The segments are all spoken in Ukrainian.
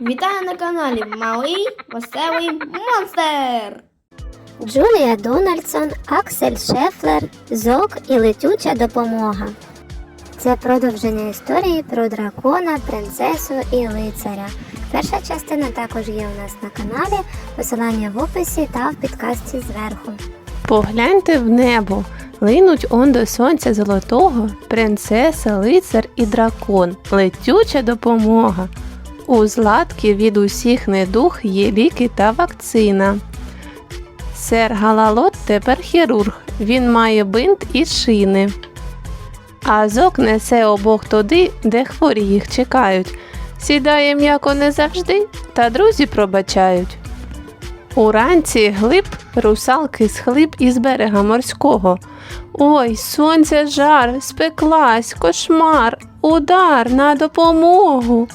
Вітаю на каналі Малий Веселий Монстр! Джулія Дональдсон, Аксель Шефлер, Зок і летюча допомога. Це продовження історії про дракона, принцесу і лицаря. Перша частина також є у нас на каналі, посилання в описі та в підкасті зверху. Погляньте в небо, линуть он до сонця золотого, принцеса, лицар і дракон, летюча допомога. У златки від усіх недух є ліки та вакцина. Сер Галалот тепер хірург, він має бинт і шини. А зок несе обох туди, де хворі їх чекають. Сідає м'яко не завжди, та друзі пробачають. Уранці глиб русалки схлип із берега морського. Ой, сонце жар, спеклась, кошмар, удар на допомогу.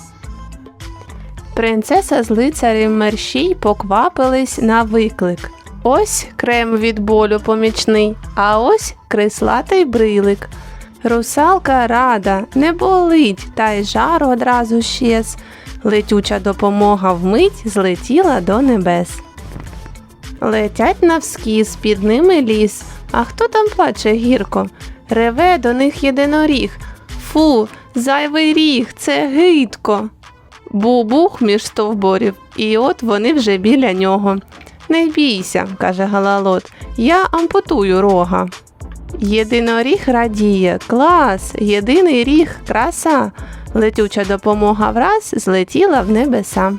Принцеса з лицарем мерщій поквапились на виклик. Ось крем від болю помічний, а ось крислатий брилик. Русалка рада, не болить, та й жар одразу щез. Летюча допомога вмить злетіла до небес. Летять навскіз, під ними ліс. А хто там плаче гірко? Реве до них єдиноріг. Фу, зайвий ріг, це гидко. Бубух між стовборів, і от вони вже біля нього. Не бійся, каже Галалот, я ампутую рога. Єдиноріг радіє, клас, єдиний ріг, краса. Летюча допомога враз злетіла в небеса.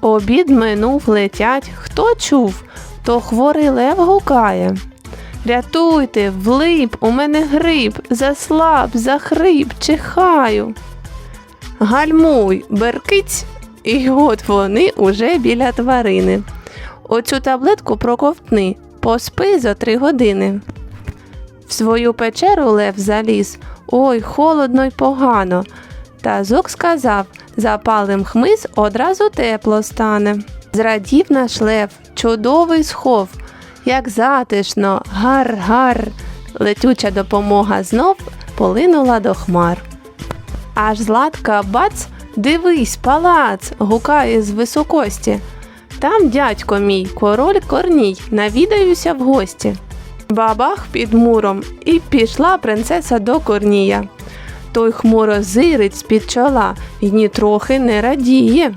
Обід минув летять, хто чув, то хворий лев гукає. Рятуйте, влип, у мене гриб, заслаб, захрип, чихаю. Гальмуй, беркиць, і от вони уже біля тварини. Оцю таблетку проковтни, поспи за три години. В свою печеру лев заліз, ой, холодно й погано. Та зок сказав, запалим хмиз одразу тепло стане. Зрадів наш лев, чудовий схов, як затишно, гар-гар. Летюча допомога знов полинула до хмар. Аж златка бац, дивись, палац, гукає з високості. Там дядько мій, король корній, навідаюся в гості. Бабах під муром, і пішла принцеса до корнія. Той хмуро зирить з-під чола і нітрохи не радіє.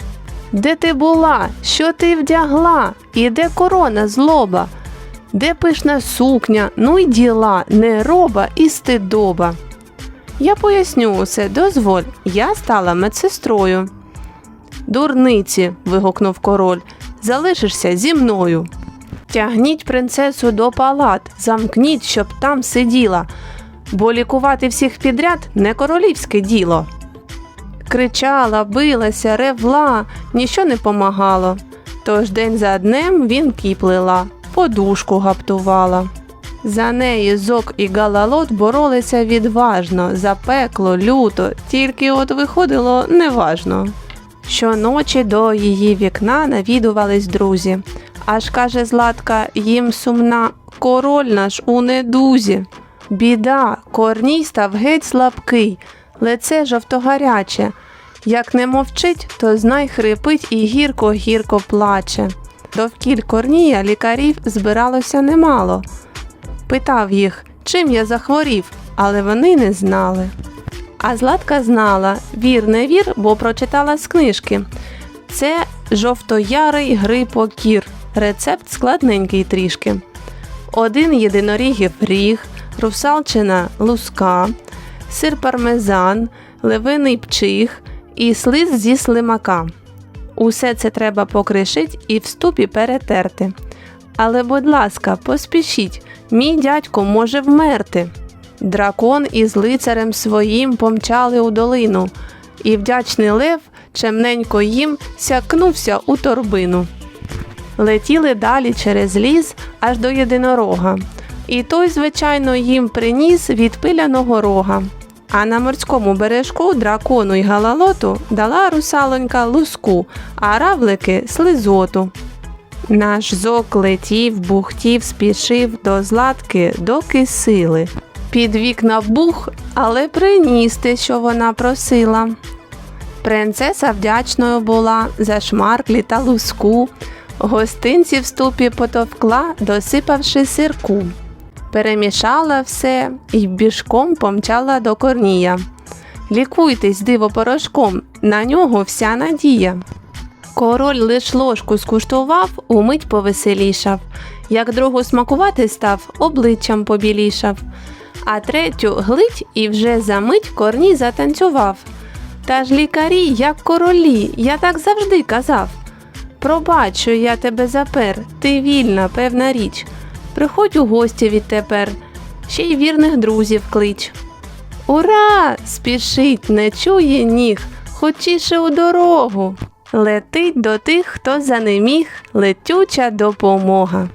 Де ти була? Що ти вдягла? І де корона злоба? Де пишна сукня, ну й діла, нероба і стидоба. Я поясню усе, дозволь, я стала медсестрою. Дурниці. вигукнув король, залишишся зі мною. Тягніть принцесу до палат, замкніть, щоб там сиділа, бо лікувати всіх підряд не королівське діло. Кричала, билася, ревла, ніщо не помагало. Тож день за днем він кіплила, подушку гаптувала. За неї зок і галалот боролися відважно, запекло, люто, тільки от виходило неважно. Щоночі до її вікна навідувались друзі. Аж каже Златка, їм сумна король наш у недузі. Біда, корній став геть слабкий, лице жовтогаряче. Як не мовчить, то знай хрипить і гірко-гірко плаче. Довкіль корнія лікарів збиралося немало. Питав їх, чим я захворів, але вони не знали. А Златка знала, вір не вір, бо прочитала з книжки. Це жовтоярий грипокір. Рецепт складненький трішки. Один єдинорігів ріг, русалчина луска, сир пармезан, левиний пчих і слиз зі слимака. Усе це треба покришить і в ступі перетерти. Але, будь ласка, поспішіть, мій дядько може вмерти. Дракон із лицарем своїм помчали у долину, і вдячний лев чемненько їм сякнувся у торбину. Летіли далі через ліс аж до єдинорога, і той, звичайно, їм приніс від пиляного рога. А на морському бережку дракону й галалоту дала русалонька луску, а равлики слизоту. Наш зок летів, бухтів, спішив до златки, доки сили. Під вікна бух, але приніс те, що вона просила. Принцеса вдячною була за шмарклі та луску, гостинці в ступі потовкла, досипавши сирку. Перемішала все і біжком помчала до корнія. Лікуйтесь, диво порошком, на нього вся надія. Король лиш ложку скуштував, умить повеселішав. Як другу смакувати став, обличчям побілішав. А третю глить і вже за мить корній затанцював. Та ж лікарі, як королі, я так завжди казав. Пробач, що я тебе запер, ти вільна, певна річ. Приходь у гості відтепер, ще й вірних друзів клич. Ура! Спішить, не чує ніг, хочіше у дорогу. Летить до тих, хто занеміг, летюча допомога.